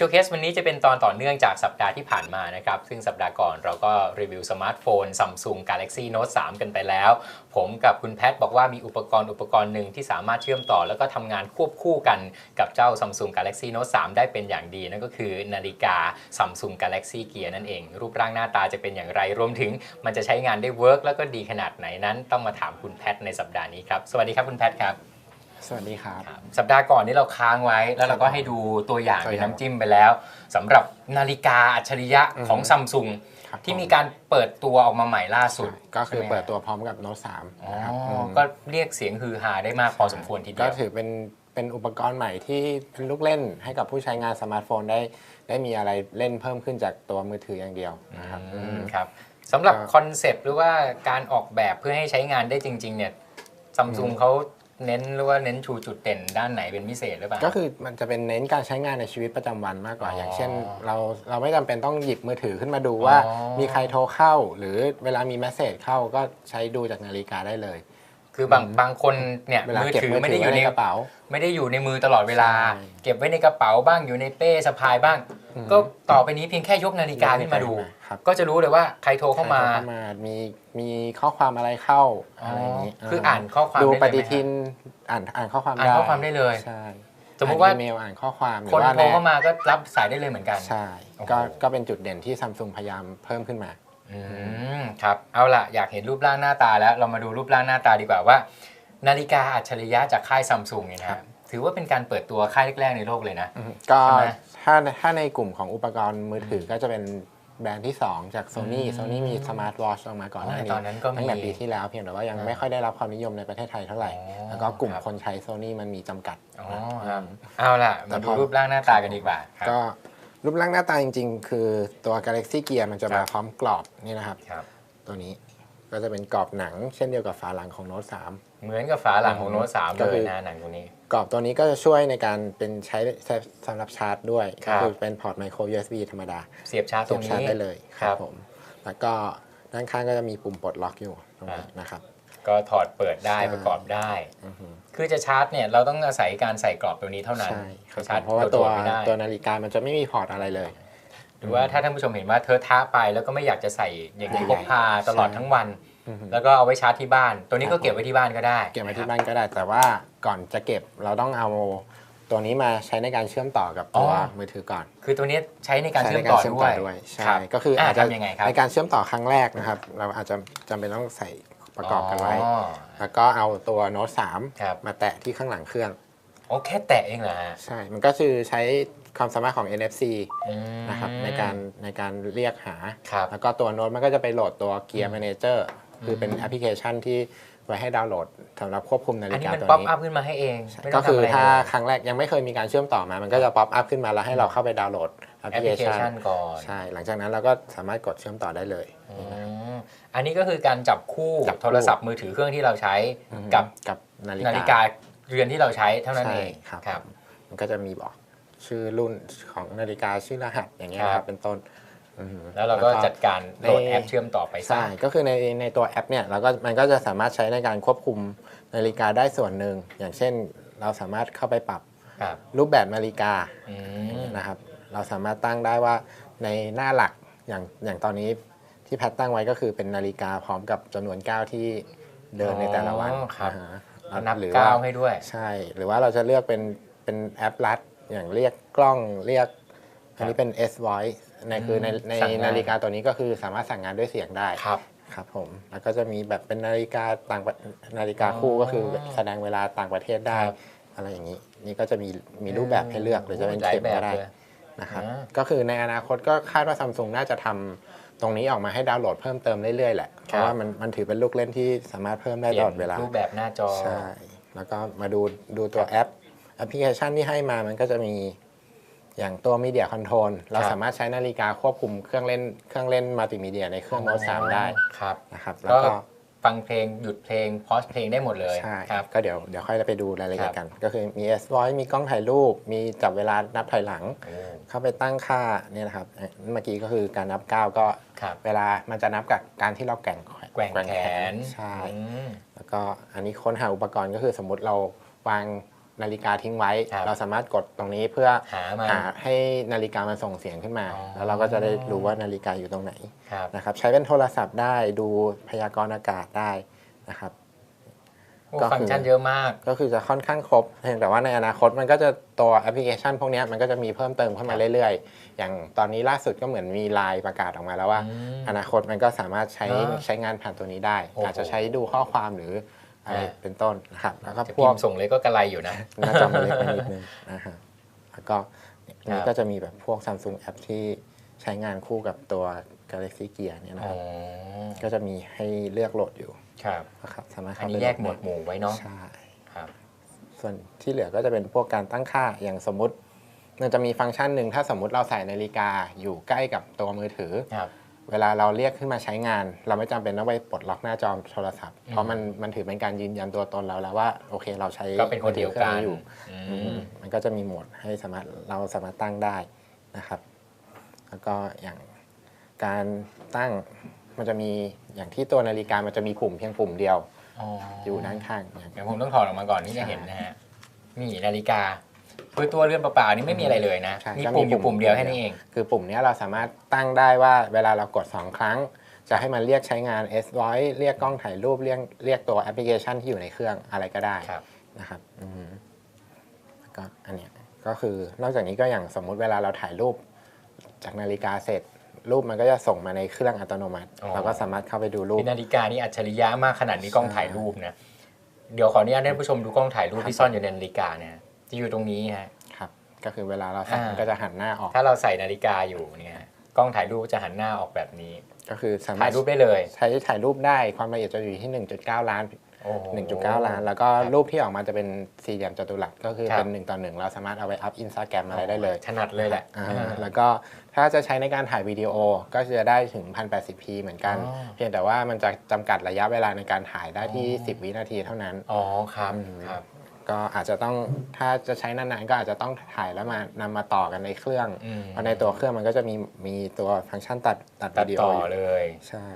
โชว์เคสวันนี้จะเป็นตอนต่อเนื่องจากสัปดาห์ที่ผ่านมานะครับ ซึ่งสัปดาห์ก่อนเราก็รีวิวสมาร์ทโฟน Samsung Galaxy Note 3 กันไปแล้ว ผมกับคุณแพทบอกว่ามีอุปกรณ์อุปกรณ์หนึ่งที่สามารถเชื่อมต่อ แล้วก็ทำงานควบคู่กันกับเจ้า Samsung Galaxy Note 3 ได้เป็นอย่างดี นั่นก็คือนาฬิกา Samsung Galaxy Gear นั่นเอง รูปร่างหน้าตาจะเป็นอย่างไรรวมถึง มันจะใช้งานได้เวิร์กแล้วก็ดีขนาดไหนนั้น ต้องมาถามคุณแพทในสัปดาห์นี้ครับสวัสดีครับคุณแพทครับ สวัสดีครับครับ สัปดาห์ก่อนนี้เราค้างไว้ แล้วเราก็ให้ดูตัวอย่างตัวเป็นอย่างน้ำจิ้มไปแล้วสำหรับนาฬิกาอัจฉริยะอือฮึของซัมซุงครับที่ผมมีการเปิดตัวออกมาใหม่ล่าสุด ก็คือใช่ไหมเปิดตัวพร้อมกับโน้ตสามอ๋อนะครับอมก็เรียกเสียงฮือฮาได้มากพอสมควรทีเดีก็ยวถือเป็นเป็นอุปกรณ์ใหม่ที่เป็นลูกเล่นให้กับผู้ใช้งานสมาร์ทโฟนได้ ได้มีอะไรเล่นเพิ่มขึ้นจากตัวมือถืออย่างเดียวนะครับอือืมมครับสำหรับก็คอนเซปต์หรือว่าการออกแบบเพื่อให้ใช้งานได้จริง ๆ เนี่ยซัมซุงเขา เน้นหรือว่าเน้นชูจุดเด่นด้านไหนเป็นพิเศษหรือเปล่า ก็คือมันจะเป็นเน้นการใช้งานในชีวิตประจำวันมากกว่าอ๋อออย่างเช่น เราเราไม่จำเป็นต้องหยิบมือถือขึ้นมาดูว่าอ๋อมีใครโทรเข้า หรือเวลามีแมสเซจเข้าก็ใช้ดูจากนาฬิกาได้เลย คือบางบางคนเนี่ยเวลามือเก็บถือมือไม่ถืได้ออไว้ยู่ในในกระเป๋า ไม่ได้อยู่ในมือตลอดเวลาใช่เก็บไว้ในกระเป๋าบ้างอยู่ในเป้สะพายบ้างอืมก็ต่อไปนี้เพียงแค่ยกนาฬิกาขึ้นมาดู ครับก็จะรู้เลยว่าใครโทรเข้ามาใครโทรเข้ามามีมีข้อความอะไรเข้าอะไรอย่างนี้คืออ่านข้อความดูได้เลยไหมปฏิทินอ่านอ่านข้อความอ่านข้อความได้เลยใช่สมมุติว่าอ่นอีเมลอ่านข้อความหรืคนอว่าโทรเข้ามาก็รับสายได้เลยเหมือนกันใช่โอ้โหก็ก็เป็นจุดเด่นที่ซัมซุงพยายามเพิ่มขึ้นมาอืมครับเอาล่ะอยากเห็นรูปร่างหน้าตาแล้วเรามาดูรูปร่างหน้าตาดีกว่าว่า นาฬิกาอัจฉริยะจากค่ายซัมซุงเนี่ยนะครัฮะบถือว่าเป็นการเปิดตัวค่ายแรกๆในโลกเลยนะอืมก็ใช่ไหมถ้าถ้าในกลุ่มของอุปกรณ์มือถือก็จะเป็น แบรนด์ที่ 2 จาก Sony อืม Sony มีสมาร์ทวอชออกมาก่อนหน้าอ๋อนี้ตอนนั้นก็มีตั้งแต่ปีที่แล้วเพียงแต่ว่ายังอ่าไม่ค่อยได้รับความนิยมในประเทศไทยเท่าไหร่อ๋อแล้วก็กลุ่มครับคนใช้ Sony มันมีจำกัดอ๋อนะครับเอาล่ะแต่มาพดูอรูปร่างหน้าตากันดีกว่าครับก็รูปร่างหน้าตาจริง ๆ คือตัว Galaxy Gear มันจะครัมาบพร้อมกรอบนี่นะครับครับ ตัวนี้ก็จะเป็นกรอบหนังเช่นเดียวกับฝาหลังของโน้ต3เหมือนกับฝาหลังของโน้ตสามก็เลคืยอนะหนังตัวนี้ กรอบตัวนี้ก็จะช่วยในการเป็นใช้ใช้สำหรับชาร์จด้วยครัก็บคือเป็นพอร์ตไมโคร USB ธรรมดาเสียบชาร์จตเสีรยบงชาร์จนี้ได้เลยครับผม แล้วก็ด้านข้างก็จะมีปุ่มปลดล็อกอยู่ตรงนี้อ่านนะครับ ก็ถอดเปิดได้ใช่ ประกอบได้ อือฮึ คือจะชาร์จเนี่ยเราต้องอาศัยการใส่กรอบตัวนี้เท่านั้นใช่ครับจะชาร์จเพราะว่าตัวไม่ได้ ตัวนาฬิกามันจะไม่มีพอร์ตอะไรเลย หรือว่าถ้าท่านผู้ชมเห็นว่าเธอท้าไปแล้วก็ไม่อยากจะใส่อย่างนี้ใหญ่พกพาตลอดใช่ ทั้งวันอือฮึ แล้วก็เอาไว้ชาร์จที่บ้าน ตัวนี้ครัก็บเก็บไว้ที่บ้านก็ได้ เก็บไว้ที่ะคบ้านก็ได้ แต่ว่าก่อนจะเก็บเราต้องเอาตัวนี้มาใช้ในการเชื่อมต่อกับตัวมือถือก่อน คือตัวนี้ใช้ในการใช้เชื่อในมการต่อเชื่อมด้ต่วอยด้วย ใช่ครับก็คืออาจจะทำยังไงครับในการเชื่อมต่อครั้งแรกนะครับ เราอาจจะจำเป็นต้องใส่ประกอบกันไว้อ๋อแล้วก็เอาตัวโน้ตครับ3มาแตะที่ข้างหลังเครื่องโอ้แค่แตะเองเหรอฮะ ใช่ มันก็คือใช้ความสามารถของ NFC อืมนะครับในการในการเรียกหาครับแล้วก็ตัวโน้ตมันก็จะไปโหลดตัว Gear Manager คือเป็นแอปพลิเคชันที่ไว้ให้ดาวน์โหลดสำหรับควบคุมนาอันฬินี้กามันตัวป๊อปนี้ อัพขึ้นมาให้เองไม่ต้ก็งคือทำะไรถ้าเลยครั้งแรกยังไม่เคยมีการเชื่อมต่อมา มันก็จะป๊อปอัพขึ้นมาแล้วให้เราเข้าไปดาวน์โหลดแอปแอพปลิพเคลิเคชัชันนก่อนใช่ หลังจากนั้นเราก็สามารถกดเชื่อมต่อได้เลย อืมอันนี้ก็คือการจับคู่จับคู่ โทรศัพท์มือถือเครื่องที่เราใช้อือฮึกับกับนาฬินาฬิกาเรือนที่เราใช้เท่านั้นใช่เองครับครับ มันก็จะมีบอกชื่อรุ่นของนาฬิกาชื่อรหัสอย่างเงี้ยคครัรับ บ เป็นต้นอือฮึ แล้วเราก็จัดการโหลดในแอปเชื่อมต่อไปซะใช่ก็คือในในตัวแอปเนี่ยเราก็มันก็จะสามารถใช้ในการควบคุมนาฬิกาได้ส่วนหนึ่ง อย่างเช่นเราสามารถเข้าไปปรับครับรูปแบบนาฬิกาอืมนะครับ เราสามารถตั้งได้ว่าในหน้าหลักอย่างอย่างตอนนี้ที่แพทตั้งไว้ก็คือเป็นนาฬิกาพร้อมกับจำนวนก้าวที่เดินในแต่ละวันอ๋อครับอ่าฮะแล้วนับหรือก้าว่าวให้ด้วย ใช่ หรือว่าเราจะเลือกเป็นเป็นแอปลัดอย่างเรียกกล้องเรียก อันนี้เป็น S Voice ในคือในในสั่งงาน นาฬิกาตัวนี้ก็คือสามารถสั่งงานด้วยเสียงได้ครับ ครับผมแล้วก็จะมีแบบเป็นนาฬิกาต่างประนาฬิกาคู่อ๋อก็คือแสดงเวลาต่างประเทศได้ ครับอะไรอย่างนี้ นี่ก็จะมีมีรูปแบบให้เลือกหรือจะเป็นหลายเข็มแบบก็ได้เลยนะครับอ่า ก็คือในอนาคตก็คาดว่าซัมซุงน่าจะทำตรงนี้ออกมาให้ดาวน์โหลดเพิ่มเติมเรื่อยๆแหละเพราะว่ามันมันถือเป็นลูกเล่นที่สามารถเพิ่มได้ตลอดเวลา รูปแบบหน้าจอ ใช่ แล้วก็มาดูดูตัวแอปแอปพลิเคชันที่ให้มามันก็จะมี อย่างตัวมีเดียคอนโทรลเราครับสามารถใช้นาฬิกาควบคุมเครื่องเล่นเครื่องเล่นมัลติมีเดียในเครื่องโน้ตสามได้ครับนะครับ แล้วก็ก็ฟังเพลงหยุดเพลงพอสเพลงได้หมดเลยใช่ครับก็เดี๋ยวเดี๋ยวค่อยไปดูรายละเอียครัดบกัน ก็คือมี S Voice มีกล้องถ่ายรูป มีจับเวลานับถอยหลังโอ้เข้าไปตั้งค่าเนี่ยนะครับเมื่อกี้ก็คือการนับก้าวก็ครับเวลามันจะนับกับการที่เราแกว่งแกว่งแขนใช่อืมแล้วก็อันนี้ค้นหาอุปกรณ์ก็คือสมมติเราวาง นาฬิกาทิ้งไว้ ครับเราสามารถกดตรงนี้เพื่อหามาหาให้นาฬิกามันส่งเสียงขึ้นมา อ๋อ แล้วเราก็จะได้รู้ว่านาฬิกาอยู่ตรงไหนครับ นะครับใช้เป็นโทรศัพท์ได้ดูพยากรณ์อากาศได้นะครับ โอ้ก็คือ ฟังก์ชันเยอะมาก ก็คือจะค่อนข้างครบเพียงแต่ว่าในอนาคตมันก็จะตัวแอปพลิเคชันพวกเนี้ยมันก็จะมีเพิ่มเติมเข้ามาเรื่อยๆ อย่างตอนนี้ล่าสุดก็เหมือนมีไลน์ประกาศออกมาแล้วว่า อืมอนาคตมันก็สามารถใช้อ่าใช้งานผ่านตัวนี้ได้ โอ้โห อาจจะใช้ดูข้อความหรืออะไรอ่า เป็นต้นนะครับแล้วก็จะพพิวกมพ์ส่งเลยก็กระไรอยู่นะหน้าจอมันเล็กไปนิดนึงนะฮะแล้วก็ครับนี่ก็จะมีแบบพวก Samsung App ที่ใช้งานคู่กับตัว Galaxy Gear เนี่ยนะอ๋คอรับก็จะมีให้เลือกโหลดอยู่ครับนะครับสามารถอันเข้าไปนี้แยกโลหมวดหมู่ไว้เนาะใช่ครับส่วนที่เหลือก็จะเป็นพวกการตั้งค่าอย่างสมมุติมันจะมีฟังก์ชันหนึ่งถ้าสมมุติเราใส่นาฬิกาอยู่ใกล้กับตัวมือถือครับ เวลาเราเรียกขึ้นมาใช้งาน เราไม่จำเป็นต้องไปปลดล็อกหน้าจอโทรศัพท์ เพราะมันมันถือเป็นการยืนยันตัวตนเราแล้วว่า โอเคเราใช้ก็เป็นคนเดียวกันมือถือครื่องอยู่อือืมมมันก็จะมีโหมดให้สามารถเราสามารถตั้งได้นะครับ แล้วก็อย่างการตั้งมันจะมีอย่างที่ตัวนาฬิกามันจะมีปุ่มเพียงปุ่มเดียวอ๋ออยู่ด้านข้างอย่างเดี๋ยวผมต้องถอดออกมาก่อนที่จะเห็นนะฮะนี่นาฬิกา คือตัวเรือนเปล่าๆนี่ไม่มีอะไรเลยนะ ใช่มีก็ปุ่มอยู่ปุ่มเดียวแค่นี้เอง คือปุ่มเนี้ยเราสามารถตั้งได้ว่าเวลาเรากด 2 ครั้ง จะให้มันเรียกใช้งาน S Voice เรียกกล้องถ่ายรูปเรียกเรียกตัวแอปพลิเคชันที่อยู่ในเครื่องอะไรก็ได้ครับ นะครับอืมแล้วก็อันเนี้ยก็คือนอกจากนี้ก็อย่างสมมุติเวลาเราถ่ายรูป จากนาฬิกาเสร็จ รูปมันก็จะส่งมาในเครื่องอัตโนมัติ อ๋อ เราก็สามารถเข้าไปดูรูปนี่นาฬิกานี่อัจฉริยะมากขนาดนี้กล้องถ่ายรูปนะ เดี๋ยวขออนุญาตให้ผู้ชมดูกล้องถ่ายรูปที่ซ่อนอยู่ในนาฬิกาเนี่ย จะอยู่ตรงนี้ฮะครับก็คือเวลาเราใส่อ่ามั มันก็จะหันหน้าออก ถ้าเราใส่นาฬิกาอยู่เนี่ยกล้องถ่ายรูปจะหันหน้าออกแบบนี้ก็คือสามารถ่าถยรูปได้เลยใช้ถ่ายรูปได้ความละเอียดจะอยู่ที่ 1.9 ล้าน โอ้โห1.9 ล้าน แล้วก็รูปที่ออกมาจะเป็นสี่เหลี่ยมจัตุรัสก็คือครับเป็น 1 ต่อ 1 เราสามารถเอาไปอัพอินสตาแกรมอะไรได้เลยถนัดเลยแหละอ่าอ่า แล้วก็ถ้าจะใช้ในการถ่ายวิดีโอก็จะได้ถึง 1080p เหมือนกัน อ๋อ เพียงแต่ว่ามันจะจำกัดระยะเวลาในการถ่ายได้ที่ 10 วินาทีเท่านั้น อ๋อครับอืม ครับ ก็อาจจะต้องถ้าจะใช้นานๆก็อาจจะต้องถ่ายแล้วมานำมาต่อกันในเครื่องอืม เพราะในตัวเครื่องมันก็จะมีมีตัวฟังก์ชันตัดตัดตัดวิดีโอต่ออยู่เลย ใช่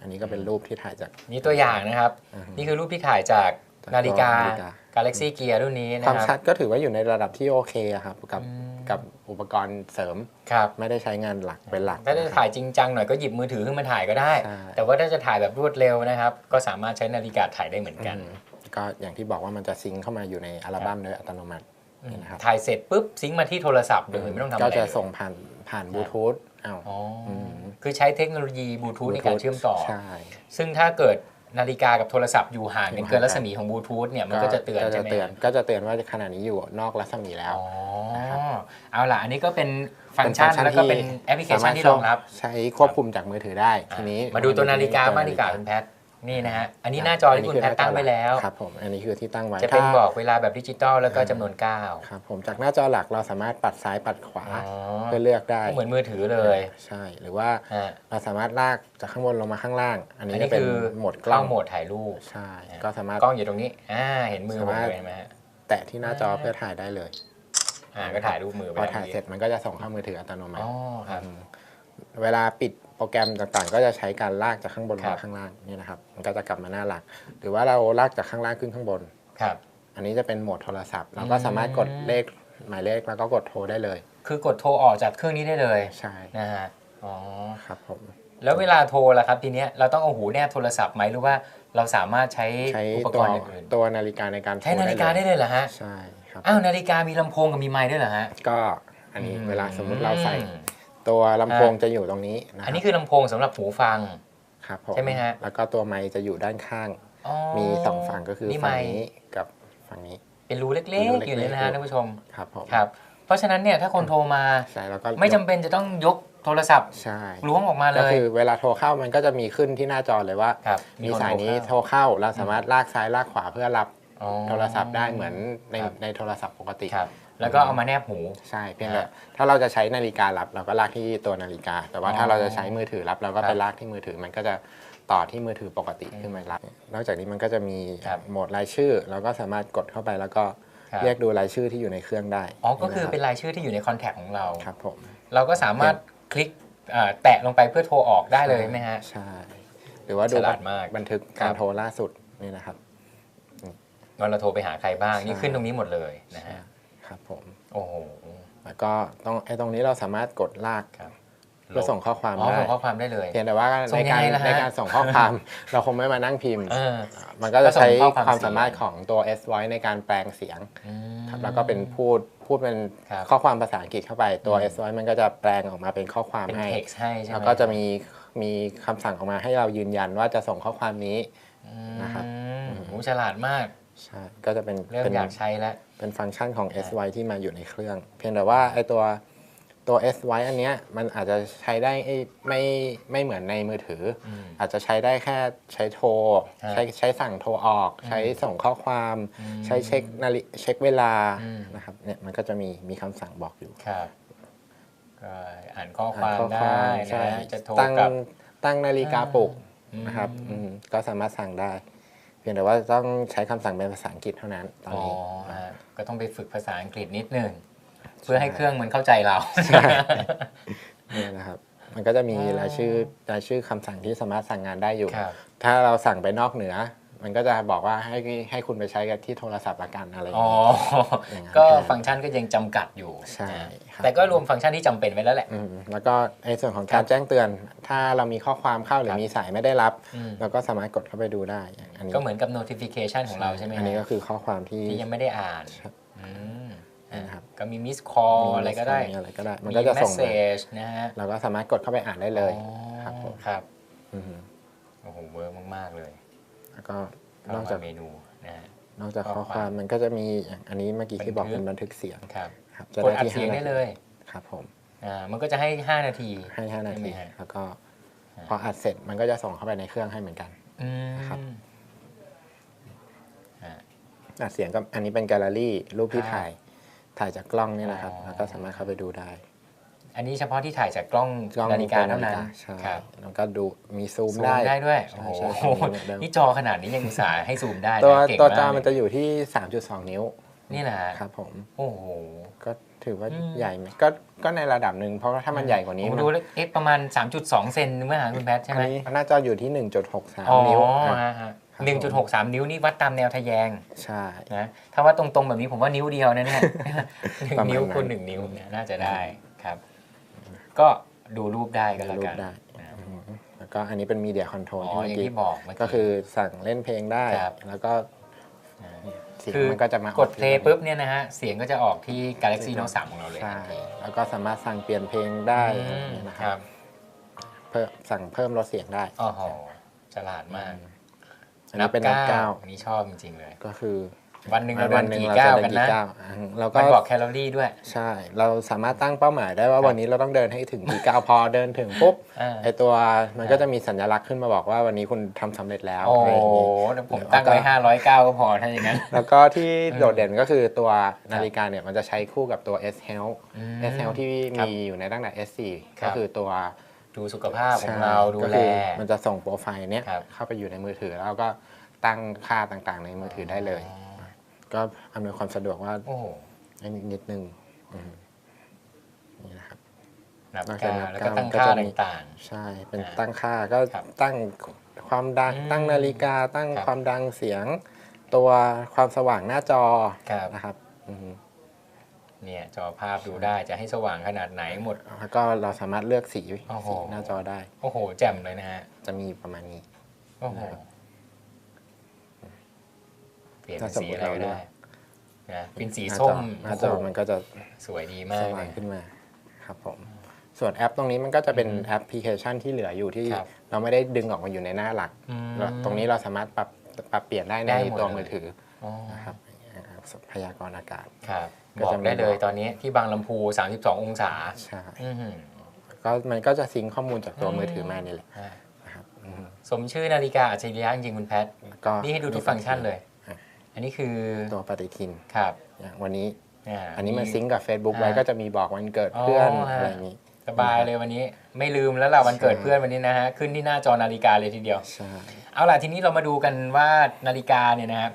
อันนี้ก็เป็นรูปที่ถ่ายจาก นี่ตัวอย่างนะครับ อือฮึนี่คือรูปที่ถ่ายจากจากนาฬิกา นาฬิกา Galaxy Gear รุ่นนี้นะความคชัรับ ดก็ถือว่าอยู่ในระดับที่โอเคอะครับกับอืม กับอุปกรณ์เสริมครับไม่ได้ใช้งานหลักเป็นหลักถ้าจะนะครับ ถ่ายจริงจังหน่อยก็หยิบมือถือขึ้นมาถ่ายก็ได้ ใช่ แต่ว่าถ้าจะถ่ายแบบรวดเร็วนะครับ ก็สามารถใช้นาฬิกาถ่ายได้เหมือนกัน อืม ก็อย่างที่บอกว่ามันจะซิงค์เข้ามาอยู่ในอัลบั้มโดยอัตโนมัตินี่นะครับถ่ายเสร็จปุ๊บซิงค์มาที่โทรศัพท์โดยไม่ต้องทำอะไรก็จะเลยส่งผ่านผ่านบลูทูธอ้าวอ๋ออมคือใช้เทคโนโลยีบลูทูธในการเชื่อมต่อใช่ซึ่งถ้าเกิดนาฬิกากับโทรศัพท์อยู่ห่างกันอยู่ห่างเกินรัศมีของบลูทูธเนี่ยมันก็จะเตือนก็ใช่จะไหมเตือนก็จะเตือนว่าขณะนี้อยู่นอกรัศมีแล้วอ๋อนะครับเอาล่ะ อันนี้ก็เป็นฟังก์ชันแล้วก็เป็นแอปพลิเคชันที่รองรับ ใช้ควบคุมจากมือถือได้ ทีนี้ มาดูตัวนาฬิกาบ้างดีกว่าคุณแพท นี่นะฮะ อันนี้หน้าจอที่คุณแพทตั้งไว้แล้ว ครับผม อันนี้คือที่ตั้งไว้ จะเป็นถ้าบอกเวลาแบบดิจิตอลแล้วก็จำนวนก้าวครับผม จากหน้าจอหลักเราสามารถปัดซ้ายปัดขวาอ๋อเพื่อเลือกได้ เหมือนมือถือเลย ใช่ หรือว่าฮะเราสามารถลากจากข้างบนลงมาข้างล่าง อันนี้อันจะนี้เป็นคือโหมดกล้เข้าองโหมดถ่ายรูป ใช่ ก็สามารถกล้องอยู่ตรงนี้ อ่า เห็นมือผมสามารถเลยเห็นไหมฮะแตะที่หน้าจอเพื่อถ่ายได้เลย อ่า ก็ถ่ายรูปมือไปพอแล้วถ่ายเสร็จมันก็จะส่งเข้ามือถืออัตโนมัอ๋ติอครับม เวลาปิดโปรแกรมต่างๆ ก็จะใช้การลากจากข้างบนครัมาบ ข้างล่างนี่นะครับ มันก็จะกลับมาหน้าหลัก หรือว่าเราลากจากข้างล่างขึ้นข้างบน ครับ อันนี้จะเป็นโหมดโทรศัพท์ เราก็สามารถกดเลขหมายเลขแล้วก็กดโทรได้เลย คือกดโทรออกจากเครื่องนี้ได้เลยใช่นะฮะอ๋อครับผม แล้วเวลาโทรล่ะครับทีเนี้ยเราต้องเอาหูแนบโทรศัพท์ไหมหรือว่าเราสามารถใช้ใช้อุปกตัวรณ์อย่างอื่นตัวนาฬิกาในการโทรใช้นาฬิกาได้เลยเหรอฮะใช่ครับอ้าวนาฬิกามีลำโพงกับมีไมค์ด้วยเหรอฮะ ก็อันนี้อืมเวลาสมมุติเราใส่ ตัวลำโพงจะอยู่ตรงนี้นะคอันรับนี้คือลำโพงสำหรับหูฟัง ครับผมใช่ไหมฮะ แล้วก็ตัวไมค์จะอยู่ด้านข้าง อ๋อมีสองฝั่งก็คือนี่ไมฝั่งค์นี้กับฝั่งนี้ เป็นรูเล็กเป็นรูๆเล็ก ๆ อยู่เลยนะฮะท่านผู้ชม ครับผมครับ เพราะฉะนั้นเนี่ยถ้าคนโทรมา ใช่แล้วก็ไม่จำเป็นจะต้องยกโทรศัพท์ใช่ล้วงออกมาเลก็ย คือเวลาโทรเข้ามันก็จะมีขึ้นที่หน้าจอเลยว่า ครับมีคสายนี้โทโทรเข้าเราสามารถลากซ้ายลากขวาเพื่อรับอ๋อ โทรศัพท์ได้เหมือนในครับ ในโทรศัพท์ปกติ ครับ แล้วก็เอามาแนบหู ใช่เพียงแต่ถ้าเราจะใช้นาฬิการับเราก็ลากที่ตัวนาฬิกา แต่ว่าอ๋อถ้าเราจะใช้มือถือรับเราก็ครับไปลากที่มือถือมันก็จะต่อที่มือถือปกติขึ้นมารับนอกจากนี้มันก็จะมีครับโหมดรายชื่อ เราก็สามารถกดเข้าไปแล้วก็ครับเรียกดูรายชื่อที่อยู่ในเครื่องได้อ๋อก็คือเป็นนะรายชื่อที่อยู่ในคอนแทคของเราครับครับผมเราก็สามารถคลิกเอ่อแตะลงไปเพื่อโทรออกได้เลยไหมฮะใช่หรือว่าดูฉลาดมากบันทึกครัการบโทรล่าสุดนี่นะครับว่าเราโทรไปหาใครบ้างใช่นี่ขึ้นตรงนี้หมดเลยนะฮะ ครับผมโอ้โหแล้วก็ต้องไอ้ตรงนี้เราสามารถกดลากครับเพื่อส่งข้อความอ๋อได้ส่งข้อความได้เลยเพียงแต่ว่าส่ในงยังการไงล่ะฮะในการส่งข้อความ เราคงไม่มานั่งพิมพ์เออมันก็จะใช้ก็ส่งข้อความความสามารถเสียงของตัว S Voice ในการแปลงเสียงอืมครับแล้วก็เป็นพูดพูดเป็นครับข้อความภาษาอังกฤษเข้าไปตัวอืม S Voice มันก็จะแปลงออกมาเป็นข้อความเป็นให้ text ให้ใช่ไหมแล้วก็จะมีมีคำสั่งออกมาให้เรายืนยันว่าจะส่งข้อความนี้อืมนะครับโอ้ฉลาดมากใช่ก็จะเป็นเริ่มเป็นอยากใช้แล้ว เป็นฟังก์ชันของอ่า S Voice ที่มาอยู่ในเครื่อง เพียงแต่ว่าไอตัวตัว S Voice อันเนี้ยมันอาจจะใช้ได้ไม่ไม่ไม่เหมือนในมือถืออมอาจจะใช้ได้แค่ใช้โทรครับใช้ใช้สั่งโทรออก ใช้ส่งข้อความอืมใช้เช็คนาฬิเช็คเวลาอืมนะครับเนี่ยมันก็จะมีมีคำสั่งบอกอยู่ครับก็อ่านข้อความข้อได้ใช่นะจะโทรตั้งกับตั้งนาฬิกาปลุกอืมนะครับอืมก็สามารถสั่งได้ เพียงแต่ว่าต้องใช้คำสั่งเป็นภาษาอังกฤษเท่านั้นตอนอ๋อนี้ ฮะก็ต้องไปฝึกภาษาอังกฤษนิดหนึ่งเพื่อให้เครื่องมันเข้าใจเราเนี่ยนะครับ มันก็จะมีอ่ารรายชื่อรายชื่อคำสั่งที่สามารถสั่งงานได้อยู่ ครับ ถ้าเราสั่งไปนอกเหนือ มันก็จะบอกว่าให้ให้คุณไปใช้กันที่โทรศัพท์ละกันอะไรอย่างอ๋อเงี้ยอย่างนั้นก็แทนฟังก์ชันก็ยังจำกัดอยู่ ใช่นะครับแต่ก็รวมฟังก์ชันที่จำเป็นไว้แล้วแหละอืมแล้วก็ในส่วนของการแจ้งเตือน ถ้าเรามีข้อความเข้าหรืคอรับมีสายไม่ได้รับอืมเราก็สามารถกดเข้าไปดูได้อย่างอันนี้ก็เหมือนกับ notification ของเราใช่ไหมอันนี้ฮะก็คือข้อความที่ที่ยังไม่ได้อ่านครับอืมนะครับก็มี miss call มีอะไรก็ได้มีอะไรก็ได้ มันก็จะส่งมา message นะฮะเราก็สามารถกดเข้าไปอ่านได้เลยอ๋อครับผมครับอืมโอ้โหเวิร์กมาก ๆ เลย แล้วก็เข้านอกมาจากเมนูนะฮะนอกจากข้ข้ออคาวความมมันก็จะมีอย่างอันนี้เมื่อกี้ที่บอกบันทึกเป็นบันทึกเสียงครับครับกดอัดเสียงห้าได้เลยครับผมอ่ามันก็จะให้ 5 นาทีให้ห้านาใช่ไหมทีฮะแล้วก็อ่าพออัดเสร็จมันก็จะส่งเข้าไปในเครื่องให้เหมือนกันอืมครับอ่าอัดเสียงก็อันนี้เป็นแกลเลอรี่รูปที่ครับถ่ายถ่ายจากกล้องนี่นะครับอ๋อแล้วก็สามารถเข้าไปดูได้ อันนี้เฉพาะที่ถ่ายจากกล้องกล้องนาฬิกาเท่านั้นใช่ครับแล้วก็ดูมีซูมซูมได้ได้ด้วยใช่โอ้โหใช่ซูมได้เหมือนเดิมนี่จอขนาดนี้ยังอุตส่าห์ให้ซูมได้นะตัวเก่งตัวมากจอมันเลยจะอยู่ที่ 3.2 นิ้ว นี่แหละครับผมโอ้โหก็ถือว่าอืมใหญ่ไหมก็ก็ในระดับหนึ่งเพราะว่าถ้ามันใหญ่กว่านี้ผมมันดูแล้วเอ๊ะประมาณ 3.2 เซนเมื่อหาคุณแพทใช่อัไหมนนี้หน้าจออยู่ที่อ๋อ1.63 นิ้วอะฮะฮะครับหนึ่งจุดหกสามนิ้วนี่วัดตามแนวทะแยง ใช่นะถ้าว่าตรงๆแบบนี้ผมว่านิ้วเดียวนะเนี่ยหนึ่งประมาณนิ้วนั้นคูณหนึ่งนิ้วเนี่ยน่าจะได้ครับ ก็ดูรูปได้ก็แล้วรูกัปนได้นะอืมแล้วก็อันนี้เป็นมีเดียคอนโทรลอ๋อที่อเมื่ย่างอกี้ที่บอกเมื่อก็คือสั่งเล่นเพลงได้ ครับ แล้วก็อ่าเสียงคือมันก็จะมากดเพลย์ปุ๊บเนี่ยนะฮะ เสียงก็จะออกที่ Galaxy Note 3 ของเราเลยใช่ทันทีแล้วก็สามารถสั่งเปลี่ยนเพลงได้อะไรอย่างเงี้ยนะคครัรับบเพิ่มสั่งเพิ่มลดเสียงได้อ๋อโหฉลาดมากอันนี้เป็นนับก้าวอันนี้ชอบจริงๆเลย ก็คือ วันหนึ่งเราวัเดินหนึ่งกี่เราก้าจะวเดิกันนนะกี่ก้าวอะเราก็มันบอกแคลอรี่ด้วย ใช่ เราสามารถตั้งเป้าหมายได้ว่าครับวันนี้เราต้องเดินให้ถึงกี่ก้าวพอเดินถึงปุ๊บอ่าไอตัวมันก็จะมีสัญลักษณ์ขึ้นมาบอกว่าวันนี้คุณทำสำเร็จแล้วโอ้อะไรอย่างโหงี้ผมตั้งไว้ห้าร้อยเก้าก็พอถ้าอย่างนั้น แล้วก็ที่อืมโดดเด่นก็คือตัวนาฬิกาเนี่ยมันจะใช้คู่กับตัว S Health อืม S Health ที่ครับมีอยู่ในตั้งแต่ S4 ครับก็คือตัวดูสุขภาพของเราใช่ดูก็แลคือมันจะส่งโปรไฟล์เนี้ยครับเข้าไปอยู่ในมือถือแล้วก็ตั้งค่าต่างๆ ในมือถือได้เลย ก็อำนวยความสะดวกว่าโอ้โหให้นิดนึงอืมนี่นะครับนับนอกจากก้าวนับแล้วก็ก้าวตั้งก็ค่าจะมีต่างใช่ เป็นอ่าตั้งค่าก็ครับตั้งความดังอืมตั้งนาฬิกา ตั้งครับความดังเสียง ตัวความสว่างหน้าจอๆครับนะครับอืมเนี่ยจอภาพดูได้จะให้สว่างขนาดไหนหมด แล้วก็เราสามารถเลือกสีโอ้โหสีหน้าจอได้ โอ้โห แจ่มเลยนะฮะ จะมีประมาณนี้ โอ้โหนะครับเป ลี่ยนถ้าเป็นสมสีมุติอะไรก็เราเลืได้อกนะเป็นสีหน้าส้จอมหน้าจอโอ้โหมันก็จะสวยดีสมากว่าเลงยขึ้นมาครับผมส่วนแอปตรงนี้มันก็จะเป็นอืมแอปพลิเคชันที่เหลืออยู่ที่ครับเราไม่ได้ดึงออกมาอยู่ในหน้าหลักอืมแล้วตรงนี้เราสามารถปรับปรับเปลี่ยนได้ในได้หมดตัวเลยมือถืออ๋อนะครับพยากรณ์อากาศครับก็บอกจะมีได้เลยบอกตอนนี้ที่บางลำพู 32 องศาใช่อื้อหือก็มันก็จะซิงค์ข้อมูลจากตัวอืมมือถือมานี่แหละอ่านะครับอืมสมชื่อนาฬิกาอัจฉริยะจริงๆคุณแพทแล้วก็นี่ให้ดูทุกฟังก์ชันเลย อะอันนี้คือตัวปฏิทินครับอย่างวันนี้าอันนี้มันซิงก์กับ Facebook อ่าไว้ก็จะมีบอกวันเกิดเพื่อนอ๋อฮะอะไรอย่างนี้สบายเลยวันนี้ไม่ลืมแล้วล่ะวันเกิดใช่เพื่อนวันนี้นะฮะขึ้นที่หน้าจอนาฬิกาเลยทีเดียวใช่เอาล่ะทีนี้เรามาดูกันว่านาฬิกาเนี่ยนะครับ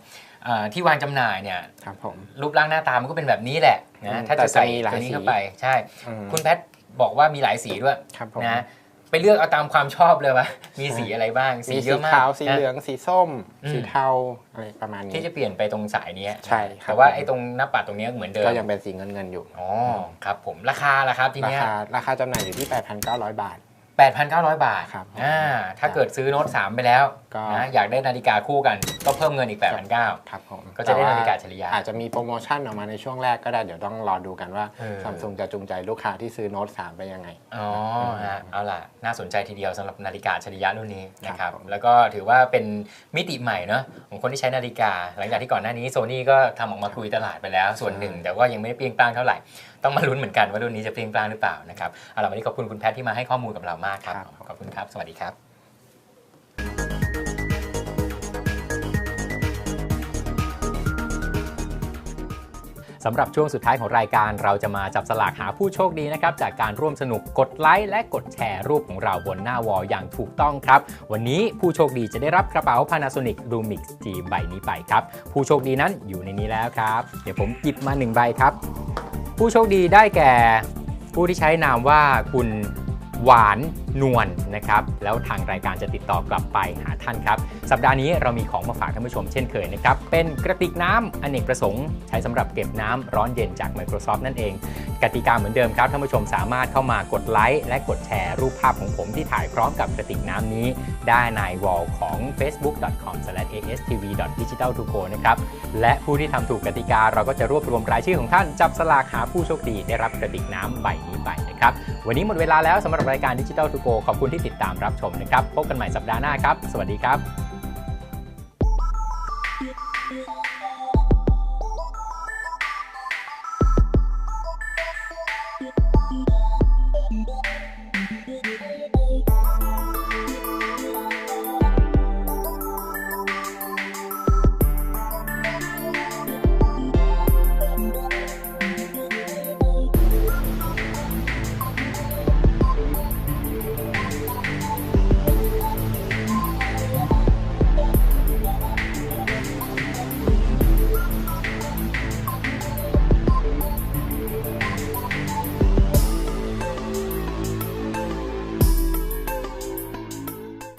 อ่าที่วางจำหน่ายเนี่ยครับผมรูปร่างหน้าตามันก็เป็นแบบนี้แหละอืนะมถ้าแต่จะใส่จะมีหลายตัวนี้สีเข้าไปใช่อืมคุณแพทบอกว่ามีหลายสีด้วยครับผมนะ ไปเลือกเอาตามความชอบเลยวะมีสีอะไรบ้างสีมีเยสีอะมากขาวสีนะ เหลืองสีส้ม อืม สีเทาอะไรประมาณนี้ที่จะเปลี่ยนไปตรงสายเนี้ยใช่ครับแต่ว่าผม ไอ้ตรงหน้าปัดตรงเนี้ยเหมือนเดิมก็ยังเป็นสีเงินเงินๆอยู่ อ๋อครับผมราคาล่ะครับทีราเนี้ยคาราคาจำหน่ายอยู่ที่ 8,900 บาท 8,900 บาทครับอ่าถ้าเกิดซื้อโน้ต3 ไปแล้วก็นะอยากได้นาฬิกาคู่กัน ก็เพิ่มเงินอีก 8,900ครับผมก็จะได้แต่ว่นาฬิกาอัจฉริยะอาจจะมีโปรโมชั่นออกมาในช่วงแรกก็ได้ เดี๋ยวต้องรอดูกันว่าเออซัมซุงจะจูงใจลูกค้าที่ซื้อโน้ต3 ไปยังไง อ๋อฮะเอาล่ะ น่าสนใจทีเดียวสำหรับนาฬิกาอัจฉริยะรุ่นนี้นะครับครับผมแล้วก็ถือว่าเป็นมิติใหม่เนอะของคนที่ใช้นาฬิกา หลังจากที่ก่อนหน้านี้โซนี่ก็ทำออกมาคุยตลาดไปแล้วส่วนหนึ่ง แต่ว่ายังไม่ได้เปรียงปร้างเท่าไหร่ ต้องมาลุ้นเหมือนกันว่ารุ่นนี้จะเปรียงปร้างหรือเปล่านะครับเอาล่ะวันนี้ขอบคุณคุณแพทย์ที่มาให้ข้อมูลกับเรามากครับ ครับ ขอบคุณครับ สวัสดีครับ สำหรับช่วงสุดท้ายของรายการเราจะมาจับสลากหาผู้โชคดีนะครับ จากการร่วมสนุกกดไลค์และกดแชร์รูปของเราบนหน้าวอลอย่างถูกต้องครับ วันนี้ผู้โชคดีจะได้รับกระเป๋า Panasonic Lumix G ใบนี้ไปครับ ผู้โชคดีนั้นอยู่ในนี้แล้วครับ เดี๋ยวผมหยิบมาหนึ่งใบครับ ผู้โชคดีได้แก่ ผู้ที่ใช้นามว่าคุณหวาน นวลนะครับ แล้วทางรายการจะติดต่อกลับไปหาท่านครับ สัปดาห์นี้เรามีของมาฝากท่านผู้ชมเช่นเคยนะครับ เป็นกระติกน้ำอเนกประสงค์ ใช้สำหรับเก็บน้ำร้อนเย็นจาก Microsoft นั่นเอง กติกาเหมือนเดิมครับท่านผู้ชมสามารถเข้ามากดไลค์และกดแชร์รูปภาพของผมที่ถ่ายพร้อมกับกระติกน้ำนี้ ได้ในวอลของ facebook.com/astv.digital2go นะครับและผู้ที่ทำถูกกติกาเราก็จะรวบรวมรายชื่อของท่านจับสลากหาผู้โชคดีได้รับกระติกน้ำใบนี้ ไปนะครับ วันนี้หมดเวลาแล้วสำหรับรายการดิจิทัลทูโกขอบคุณที่ติดตามรับชมนะครับ พบกันใหม่สัปดาห์หน้าครับ สวัสดีครับ